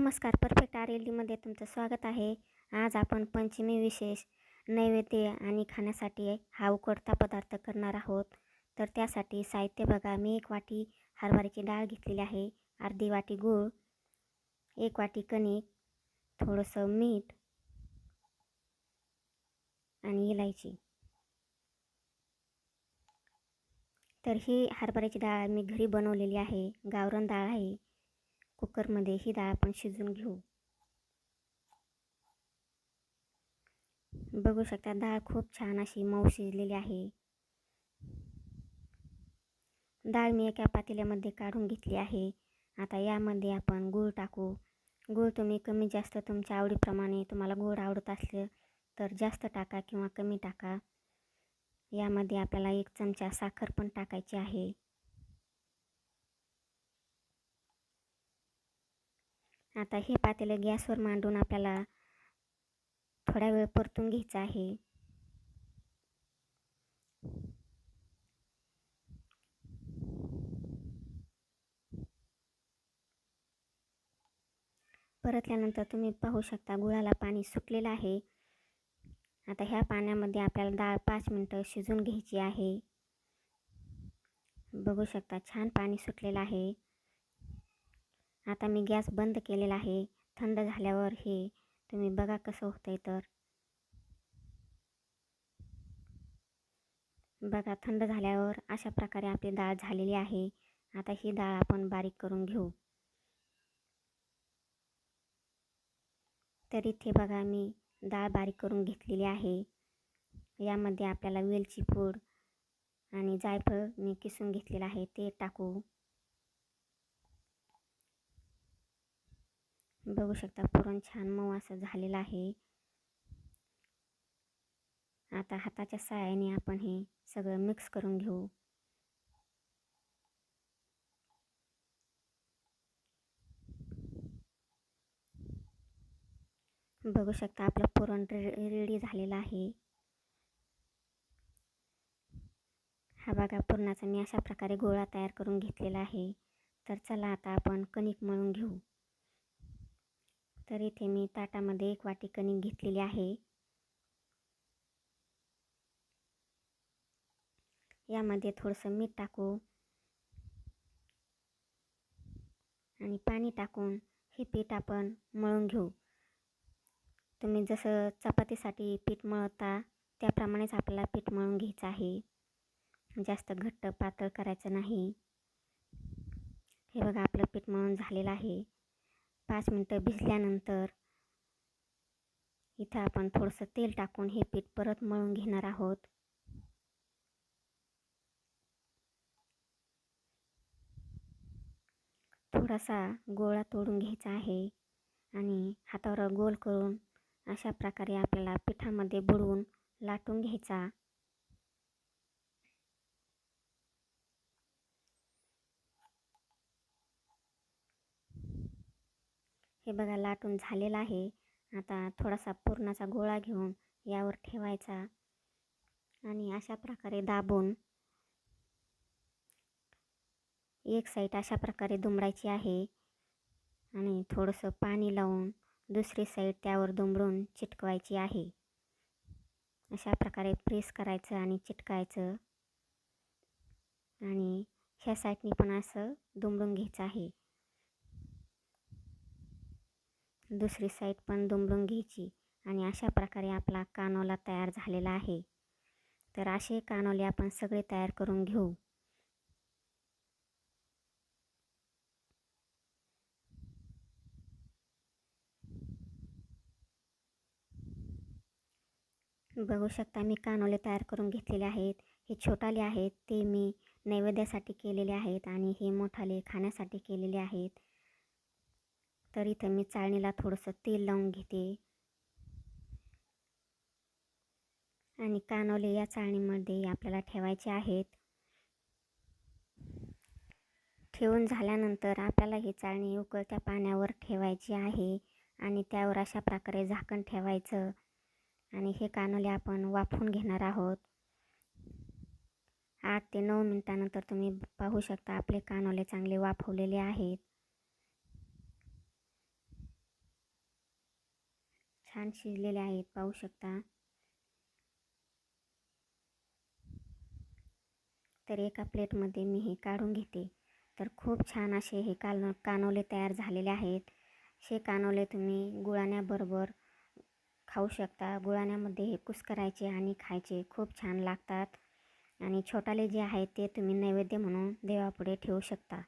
नमस्कार perfect R L डीमध्ये तुमचं स्वागत आहे. आज आपण पंचमी विशेष नैवेद्य आणि खाण्यासाठी हा उकडता पदार्थ करणार आहोत. तर त्यासाठी साहित्य बघा. मी एक वाटी हरभऱ्याची डाळ घेतलेली आहे. अर्धी वाटी गूळ एक वाटी कणिक थोडंसं मीठ आणि इलायची. तर ही हरभऱ्याची डाळ मी घरी बनवलेली आहे. गावरण डाळ आहे. कुकरमध्ये ही डाळ आपण शिजून घेऊ. बघू शकता डाळ खूप छान अशी मऊ शिजलेली आहे. डाळ मी एका पातेल्यामध्ये काढून घेतली आहे. आता यामध्ये आपण गूळ टाकू. गूळ तुम्ही कमी जास्त तुमच्या आवडीप्रमाणे तुम्हाला गोड आवडत असलं तर जास्त टाका किंवा कमी टाका. यामध्ये आपल्याला एक चमचा साखर पण टाकायची आहे. आता हे पातेलं गॅसवर मांडून आपल्याला थोडा वेळ परतून घ्यायचं आहे. परतल्यानंतर तुम्ही पाहू शकता गुळाला पाणी सुटलेलं आहे. आता ह्या पाण्यामध्ये आपल्याला डाळ पाच मिनटं शिजून घ्यायची आहे. बघू शकता छान पाणी सुटलेलं आहे. आता मी गॅस बंद केलेला आहे. थंड झाल्यावर हे तुम्ही बघा कसं होतंय तर. बघा थंड झाल्यावर अशा प्रकारे आपली डाळ झालेली आहे. आता ही डाळ आपण बारीक करून घेऊ. तर इथे बघा मी डाळ बारीक करून घेतलेली आहे. यामध्ये आपल्याला वेलची पूड आणि जायफळ मी किसून घेतलेलं आहे ते टाकू. बघू शकता पुरण छान मऊ असं झालेलं आहे. आता हाताच्या साहाय्याने आपण हे सगळं मिक्स करून घेऊ. बघू शकता आपलं पुरण रे रेडी झालेलं आहे. हा बघा पुरणाचा मी अशा प्रकारे गोळा तयार करून घेतलेला आहे. तर चला आता आपण कणिक मळून घेऊ. तर इथे मी ताटामध्ये एक वाटी कणिक घेतलेली आहे. यामध्ये थोडंसं मीठ टाकू आणि पाणी टाकून हे पीठ आपण मळून घेऊ. तुम्ही जसं चपातीसाठी पीठ मळता त्याप्रमाणेच आपल्याला पीठ मळून घ्यायचं आहे. जास्त घट्ट पातळ करायचं नाही. हे बघा आपलं पीठ मळून झालेलं आहे. पाच मिनटं भिजल्यानंतर इथं आपण थोडंसं तेल टाकून हे पीठ परत मळून घेणार आहोत. थोडासा गोळा तोडून घ्यायचा आहे आणि हातावर गोल करून अशा प्रकारे आपल्याला पिठामध्ये बुडवून लाटून घ्यायचा. हे बघा लाटून झालेलं आहे. आता थोडासा पुरणाचा गोळा घेऊन यावर ठेवायचा आणि अशा प्रकारे दाबून एक साईड अशा प्रकारे दुमडायची आहे आणि थोडंसं पाणी लावून दुसरी साईड त्यावर दुमडून चिटकवायची आहे. अशा प्रकारे प्रेस करायचं आणि चिटकायचं आणि ह्या साईडनी पण असं दुमडून घ्यायचं आहे. दुसरी साईड पण दुमडून घ्यायची आणि अशा प्रकारे आपला कानोला तयार झालेला आहे. तर असे कानोले आपण सगळे तयार करून घेऊ. बघू शकता मी कानोले तयार करून घेतलेले आहेत. हे छोटाले आहेत ते मी नैवेद्यासाठी केलेले आहेत आणि हे मोठाले खाण्यासाठी केलेले आहेत. तर इथं मी चाळणीला थोडंसं तेल लावून घेते. आणि कानोले या चाळणीमध्ये आपल्याला ठेवायचे आहेत. ठेवून झाल्यानंतर आपल्याला ही चाळणी उकळत्या पाण्यावर ठेवायची आहे आणि त्यावर अशा प्रकारे झाकण ठेवायचं. आणि हे कानोले आपण वाफून घेणार आहोत. आठ ते नऊ मिनटानंतर तुम्ही पाहू शकता आपले कानोले चांगले वाफवलेले आहेत. छान शिजलेले आहेत पाहू शकता. तर एका प्लेटमध्ये मी हे काढून घेते. तर खूप छान असे हे कान कानोले तयार झालेले आहेत. हे कानोले तुम्ही गुळाण्याबरोबर खाऊ शकता. गुळाण्यामध्ये हे कुस करायचे आणि खायचे खूप छान लागतात. आणि छोटाले जे आहेत ते तुम्ही नैवेद्य म्हणून देवापुढे ठेवू शकता.